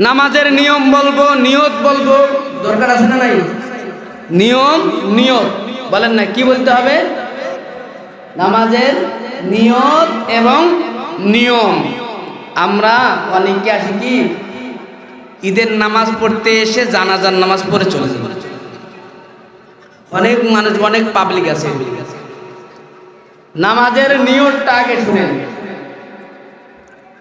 নামাজের নিয়ম বলব, নিয়ত বলব। দরকার আছে না নাই? নিয়ম, নিয়ত। বলেন না, কি বলতে হবে? নামাজের নিয়ত এবং নিয়ম। আমরা অনেকে আসি কি? ঈদের নামাজ পড়তে এসে জানাজার নামাজ পড়ে চলে যাবে অনেক মানুষ, অনেক পাবলিক আছে। নামাজের নিয়তটা আগে শুনেন।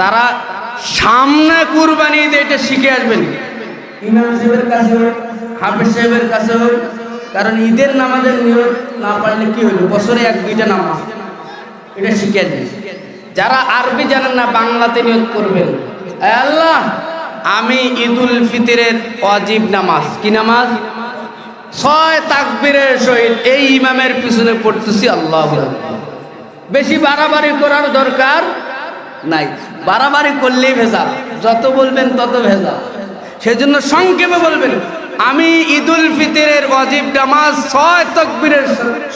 তারা সামনে কুরবানি ঈদে এটা শিখে আসবেন। ইমাম সাহেবের কাছে হোক হাফেজ সাহেবের কাছে হোক কারণ ঈদের নামাজের নিয়ত না পারলে কি হলো? বছরে এক দুইটা নামাজ। এটা শিখে আসবেন। যারা আরবি জানেন না বাংলাতে নিয়োগ করবেন। আল্লাহ আমি ঈদুল ফিতরের অজীব নামাজ। কি নামাজ? ছয় তাকবীরের সহিত এই ইমামের পিছনে পড়তেছি আল্লাহ বেশি বাড়াবাড়ি করার দরকার নাই। বাড়াবাড়ি করলেই ভেজা যত বলবেন তত ভেজা সেজন্য সংক্ষেপে বলবেন, আমি ঈদুল ফিতরের অজীব নামাজ ছয় তকবীরের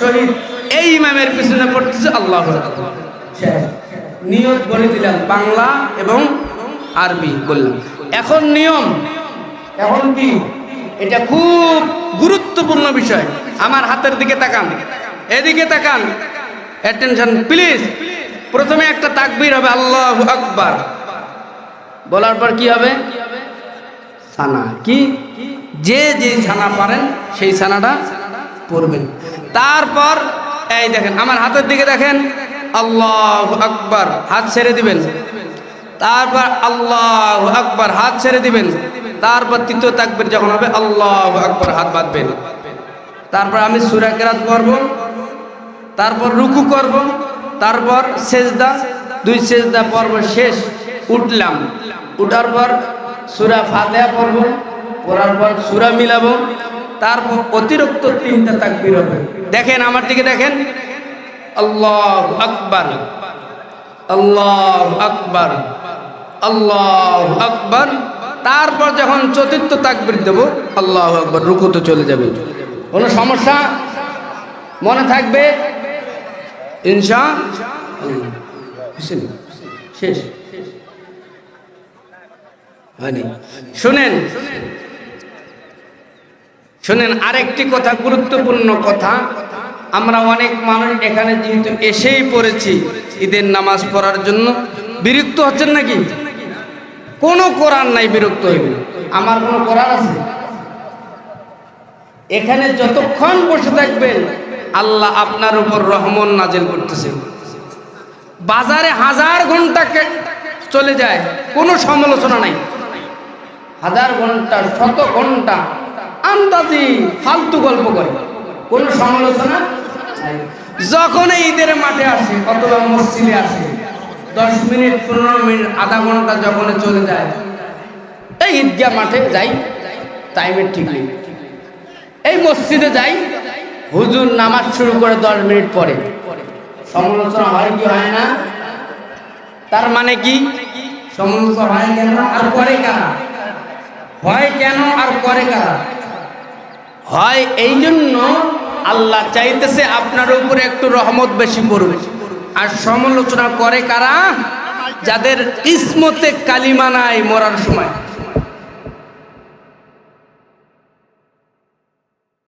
শহীদ। এই ইমামের পিছনে পড়তেছে আল্লাহ নিয়ত বলে দিলাম, বাংলা এবং আরবি বললাম। এখন নিয়ম। এখন কি? এটা খুব গুরুত্বপূর্ণ বিষয়। আমার হাতের দিকে তাকান। এদিকে তাকান। অ্যাটেনশন প্লিজ প্রথমে একটা তাকবীর হবে, আল্লাহ আকবার। বলার পর কি হবে? সানা কি? যে যে ছানা পারেন, সেই ছানাটা পড়বেন। তারপর, এই দেখেন, আমার হাতের দিকে দেখেন, আল্লাহ আকবার। হাত ছেড়ে দিবেন। তারপর, আল্লাহ আকবার। হাত ছেড়ে দিবেন। তারপর তৃতীয় তাকবীর যখন হবে, আল্লাহ আকবার। হাত বাঁধবেন। তারপর আমি সুরা কেরাত পড়ব। তারপর রুকু করব। তারপর সেজদা, দুই সেজদা পর্ব শেষ, উঠলাম। উঠার পর সুরা ফাতেহা পড়ব, পড়ার পর সুরা মিলাবো, তারপর অতিরিক্ত তিনটা তাকবীর হবে। দেখেন আমার দিকে দেখেন। আল্লাহ আকবার। আল্লাহ আকবার। আল্লাহ আকবার। তারপর যখন চতুর্থ তাকবীর দেব, আল্লাহ আকবার, রুকুতে চলে যাবে। কোনো সমস্যা? মনে থাকবে? ইনশা শেষ। হয়নি। শুনেন। শুনেন, আরেকটি কথা, গুরুত্বপূর্ণ কথা। আমরা অনেক মানুষ এখানে যেহেতু এসেই পড়েছি ঈদের নামাজ পড়ার জন্য। বিরক্ত হচ্ছেন নাকি? কোনো কোরআন নাই বিরক্ত হইবে আমার কোনো কোরআন আছে? এখানে যতক্ষণ বসে থাকবেন আল্লাহ আপনার উপর রহমন নাজেল করতেছে। বাজারে হাজার ঘণ্টা চলে যায়, কোনো সমালোচনা নাই। হাজার ঘণ্টা, শত ঘণ্টা আন্দাজি ফালতু গল্প করে, কোনো সমালোচনা। যখন ঈদের মাঠে আসে, অথবা মসজিদে আসে, দশ মিনিট, পনেরো মিনিট, আধা ঘণ্টা যখন চলে যায়, এই ঈদগাহ মাঠে যাই টাইমের ঠিক নেই। এই মসজিদে যাই হুজুর নামাজ শুরু করে দশ মিনিট পরে। সমালোচনা হয় কি হয় না? তার মানে কি? সমালোচনা হয় কেন? আর করে কারা? হয় কেন? আর করে কারা? হয় এই জন্য আল্লাহ চাইতেছে আপনার উপরে একটু রহমত বেশি পড়বে আর সমালোচনা করে কারা? যাদের ইসমতে কালিমা নাই মরার সময়।